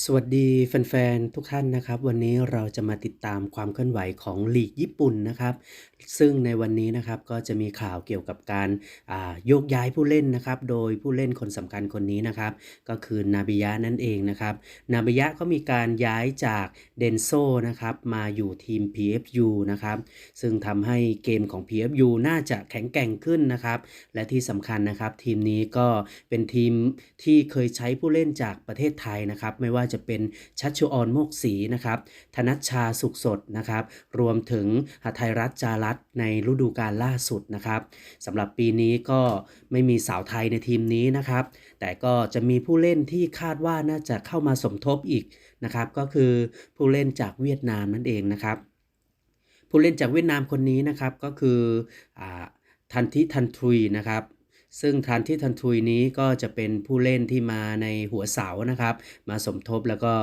สวัสดีแฟนๆ ทุกท่านนะครับ วันนี้เราจะมาติดตามความเคลื่อนไหวของลีกญี่ปุ่นนะครับ ซึ่งในวันนี้นะครับก็จะมีข่าวเกี่ยวกับการโยกย้ายผู้เล่นนะครับ โดยผู้เล่นคนสำคัญคนนี้นะครับ ก็คือนาบิยะนั่นเองนะครับ นาบิยะก็มีการย้ายจากเดนโซนะครับมาอยู่ทีม PFU นะครับ ซึ่งทำให้เกมของ PFU น่าจะแข็งแกร่งขึ้นนะครับ และที่สำคัญนะครับ ทีมนี้ก็เป็นทีมที่เคยใช้ผู้เล่นจากประเทศไทยนะครับ ไม่ว่าจะเป็นชัชชุออนโมกศรีนะครับธนัชชาสุขสดนะครับรวมถึงหทัยรัตจารัตในฤดูกาลล่าสุดนะครับสำหรับปีนี้ก็ไม่มีสาวไทยในทีมนี้นะครับ แต่ก็จะมีผู้เล่นที่คาดว่าน่าจะเข้ามาสมทบอีกนะครับ ก็คือผู้เล่นจากเวียดนามนั่นเองนะครับ ผู้เล่นจากเวียดนามคนนี้นะครับก็คืออทันทิทันทุยนะครับ ซึ่งทันที่ทันทุยนี้ก็จะเป็นผู้เล่นที่มาในหัวเสานะครับ มาสมทบแล้วก็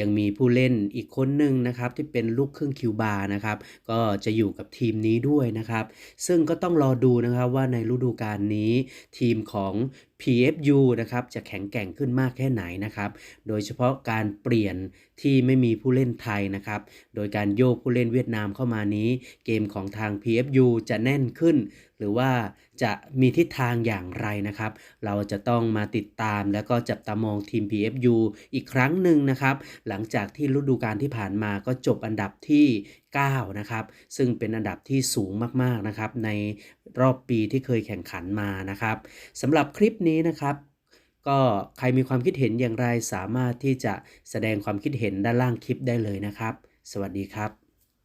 ยังมีผู้เล่นอีกคนหนึ่งนะครับที่เป็นลูกครึ่งคิวบานะครับก็จะอยู่กับทีมนี้ด้วยนะครับ ซึ่งก็ต้องรอดูนะครับว่าในฤดูกาลนี้ทีมของ PFU นะครับจะแข็งแกร่งขึ้นมากแค่ไหนนะครับ โดยเฉพาะการเปลี่ยนที่ไม่มีผู้เล่นไทยนะครับ โดยการโยกผู้เล่นเวียดนามเข้ามานี้ เกมของทาง PFU จะแน่นขึ้น หรือว่าจะมีทิศทางอย่างไรนะครับ เราจะต้องมาติดตามแล้วก็จับตามองทีม PFU อีกครั้งหนึ่งนะครับ หลังจากที่ฤดูกาลที่ผ่านมาก็จบอันดับที่9 นะครับ ซึ่งเป็นอันดับที่สูงมากๆนะครับในรอบปีที่เคยแข่งขันมานะครับสำหรับคลิปนี้นะครับก็ใครมีความคิดเห็นอย่างไรสามารถที่จะแสดงความคิดเห็นด้านล่างคลิปได้เลยนะครับ สวัสดีครับ